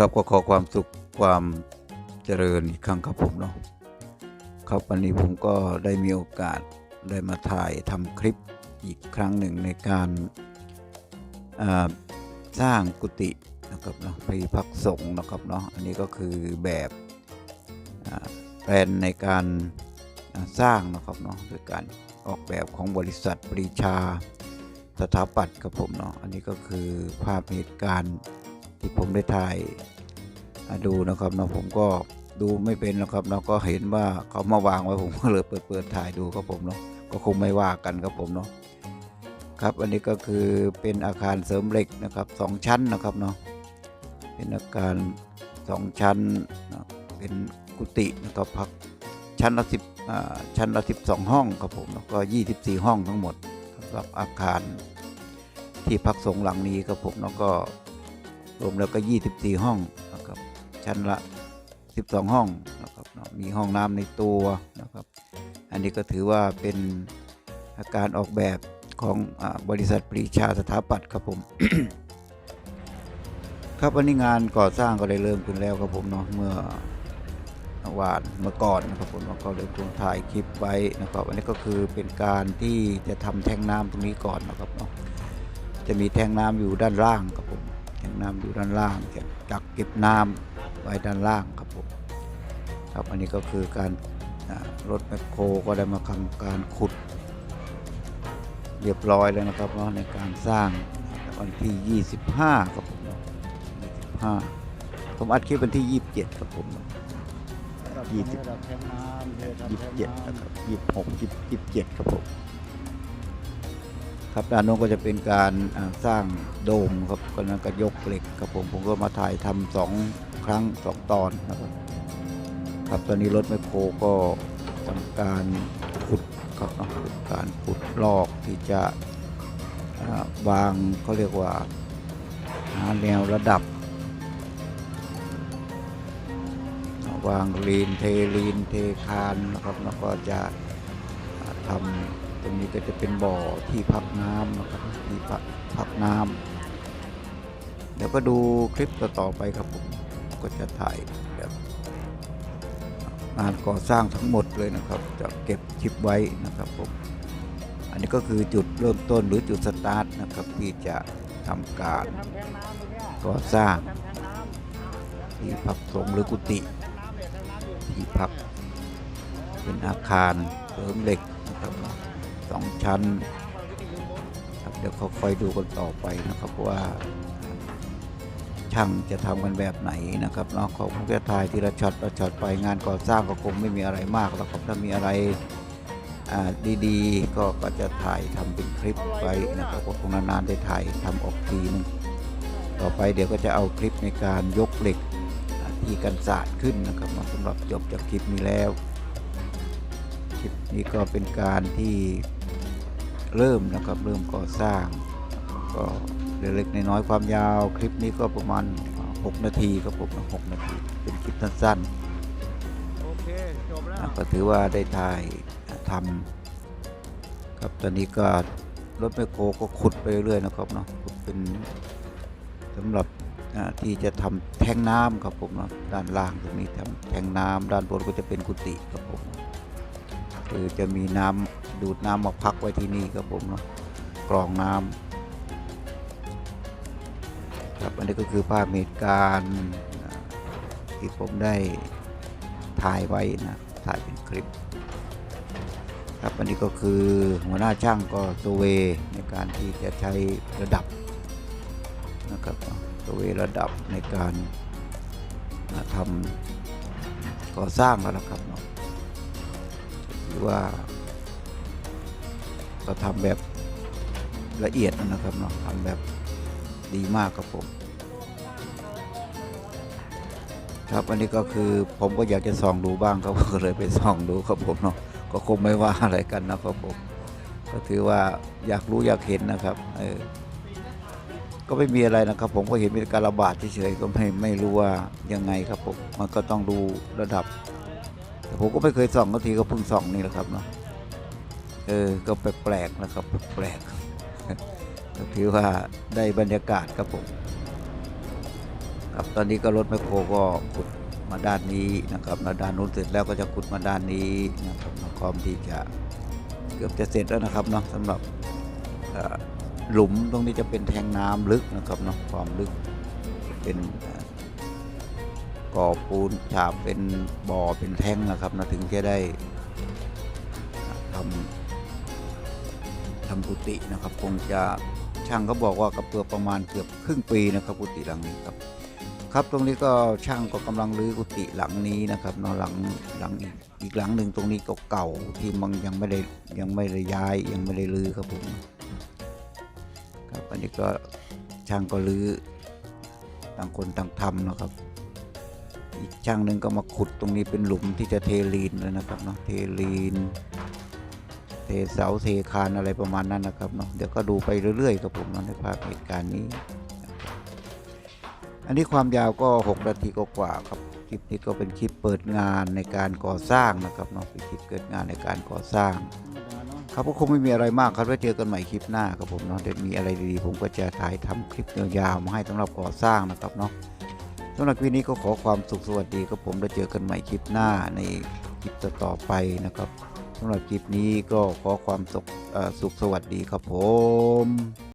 ครับก็ขอความสุขความเจริญอีกครั้งครับผมเนาะครับวันนี้ผมก็ได้มีโอกาสได้มาถ่ายทำคลิปอีกครั้งหนึ่งในการสร้างกุฏินะครับเนาะไปพักสงฆ์นะครับเนาะอันนี้ก็คือแบบแปลนในการสร้างนะครับเนาะโดยการออกแบบของบริษัทปรีชาสถาปัตย์ครับผมเนาะอันนี้ก็คือภาพเหตุการณ์ ที่ผมได้ถ่ายดูนะครับเนาะผมก็ดูไม่เป็นนะครับเนาะก็เห็นว่าเขามาวางไว้ผมก็เลยเปิดเปิดถ่ายดูครับผมเนาะก็คงไม่ว่ากันครับผมเนาะครับอันนี้ก็คือเป็นอาคารเสริมเหล็กนะครับสองชั้นนะครับเนาะเป็นอาคารสองชั้นนะเป็นกุฏินะครับพักชั้นละสิบชั้นละสิบสองห้องครับผมแล้วก็ยี่สิบสี่ห้องทั้งหมดสำหรับอาคารที่พักสงหลังนี้ครับผมแล้วก็ รวมแล้วก็ 24 ห้องนะครับชั้นละ 12 ห้องนะครับมีห้องน้ำในตัวนะครับ อันนี้ก็ถือว่าเป็นอาการออกแบบของอบริษัทปรีชาสถาปัตย์ครับผมครับวันนี้งานก่อสร้างก็ได้เริ่มขึ้นแล้วครับผมเนาะเมื่อวานเมื่อก่อนนะครับผมก็เลยคงถ่ายคลิปไว้นะครับอันนี้ก็คือเป็นการที่จะทำแท่งน้ำตรงนี้ก่อนนะครับเนาะจะมีแท่งน้ำอยู่ด้านล่างครับผม แท่งน้ำอยู่ด้านล่างจะกักเก็บน้ำไว้ด้านล่างครับผมครับอันนี้ก็คือการรถแมคโครก็ได้มาทำการขุด เรียบร้อยแล้วนะครับเนาะในการสร้างวันที่ 25 ครับผมเนาะ25ผมอัดคลิปวันที่ 27 ครับผมเนาะยี่สิบระดับแทงน้ำเททำยี่แทสิบงเจ็ดน้ำนะครับยี่สิบหกยี่สิบเจ็ดครับผม ครับด้านโน้นก็จะเป็นการสร้างโดมครับก็นั้นก็ยกเหล็กครับผมผมก็มาถ่ายทำสองครั้งสองตอนนะครับครับตอนนี้รถแมโครก็ทำการขุดครับนะการขุดลอกที่จะวางเขาเรียกว่าหาแนวระดับ วางลีนเทลีนเทคานนะครับแล้วก็จะอ่าทำ รงนี้ก็จะเป็นบ่อที่พักน้ำนะครับที่พักพักน้ำเดี๋ยวก็ดูคลิปต่อๆไปครับผมก็จะถ่ายแบบงานก่อสร้างทั้งหมดเลยนะครับ จะเก็บคลิปไว้นะครับผมอันนี้ก็คือจุดเริ่มต้นหรือจุดสตาร์ทนะครับที่จะทำการก่อสร้างที่พักสงหรือกุฏิที่พักเป็นอาคารเสริมเหล็กนะครับ สองชั้นครับเดี๋ยวเขาคอยดูกันต่อไปนะครับว่าช่างจะทำกันแบบไหนนะครับเนาะเขาคงจะถ่ายทีละช็อตละช็อตไปงานก่อสร้างก็คงไม่มีอะไรมากแล้วครับถ้ามีอะไรดีๆ ก็ก็จะถ่ายทำเป็นคลิปไว้นะครับคงนานๆได้ถ่ายทำออกทีนึงต่อไปเดี๋ยวก็จะเอาคลิปในการยกเหล็กที่กันศาสตร์ขึ้นนะครับสำหรับจบจากคลิปนี้แล้ว คลิปนี้ก็เป็นการที่ เริ่มนะครับเริ่มก่อสร้างก็เล็กๆน้อยๆความยาวคลิปนี้ก็ประมาณ 6 นาทีครับผมนะ6นาทีเป็นคลิปสั้นโอเคจบแล้วๆนะก็ถือว่าได้ถ่ายทำครับตอนนี้ก็รถแมคโครก็ขุดไปเรื่อยๆนะครับเนาะขุดเป็นสำหรับอ่าที่จะทำแทงน้ำครับผมเนาะด้านล่างตรงนี้ทำแทงน้ำด้านบนก็จะเป็นกุฏิครับผม คือจะมีน้ำดูดน้ำมาพักไว้ที่นี่ครับผมเนาะกรองน้ำครับอันนี้ก็คือภาพเหตุการณ์ที่ผมได้ถ่ายไว้นะถ่ายเป็นคลิป ครับอันนี้ก็คือหัวหน้าช่างก็ตัวเวในการที่จะใช้ระดับนะครับตัวเวระดับในการทำก่อสร้างแล้วนะครับเนาะ หรือว่าก็ทำแบบละเอียดนะครับเนาะทำแบบดีมากครับผม ครับอันนี้ก็คือผมก็อยากจะส่องดูบ้างครับก็เลยไปส่องดูครับผมเนาะก็คงไม่ว่าอะไรกันนะครับผมก็ถือว่าอยากรู้อยากเห็นนะครับเออก็ไม่มีอะไรนะครับ ผมก็เห็นเป็นการระบาดเฉยๆก็ไม่ไม่รู้ว่ายังไงครับผมมันก็ต้องดูระดับ ผมก็ไม่เคยส่องก็ทีก็เพิ่งส่องนี่แหละครับเนาะเออก็แปลกๆนะครับแปลกก็ถือว่าได้บรรยากาศครับผมครับตอนนี้ก็รถแมคโครก็ขุดมาด้านนี้นะครับมาด้านนู้นเสร็จแล้วก็จะขุดมาด้านนี้นะครับพร้อมที่จะเกือบจะเสร็จแล้วนะครับเนาะสำหรับหลุมตรงนี้จะเป็นแทงน้ำลึกนะครับเนาะความลึกเป็น ก่อปูนฉาบเป็นบ่อเป็นแท่งนะครับนะถึงจะได้ทำทำกุฏินะครับ คงจะช่างเขาบอกว่ากระเปือประมาณเกือบครึ่งปีนะครับกุฏิหลังนี้ครับครับตรงนี้ก็ช่างก็กำลังรื้อกุฏิหลังนี้นะครับนอะหลังหลังอีกอีกหลังหนึ่งตรงนี้ก็เก่าที่มันยังไม่ได้ยังไม่ได้ย้ายยังไม่ได้รื้อครับผมครับอันนี้ก็ช่างก็รื้อต่างคนต่างทำนะครับ อีกช่างหนึ่งก็มาขุดตรงนี้เป็นหลุมที่จะเทลีนเลยนะครับเนาะเทลีน เทเสาเทคานอะไรประมาณนั้นนะครับเนาะเดี๋ยวก็ดูไปเรื่อยๆครับผมนะในภาพเหตุการณ์นี้ อันนี้ความยาวก็ 6 นาทีกว่าๆครับคลิปนี้ก็เป็นคลิปเปิดงานในการก่อสร้างนะครับเนาะเป็นคลิปเกิดงานในการก่อสร้างครับก็คงไม่มีอะไรมากครับไว้เจอกันใหม่คลิปหน้าครับผมเนาะเดี๋ยวมีอะไรดีๆผมก็จะถ่ายทำคลิปยาวๆมาให้สำหรับก่อสร้างนะครับเนาะ สำหรับคลิปนี้ก็ขอความสุขสวัสดีครับผมแล้วเจอกันใหม่คลิปหน้าในคลิปต่อๆไปนะครับสำหรับคลิปนี้ก็ขอความสุขสุขสวัสดีครับผม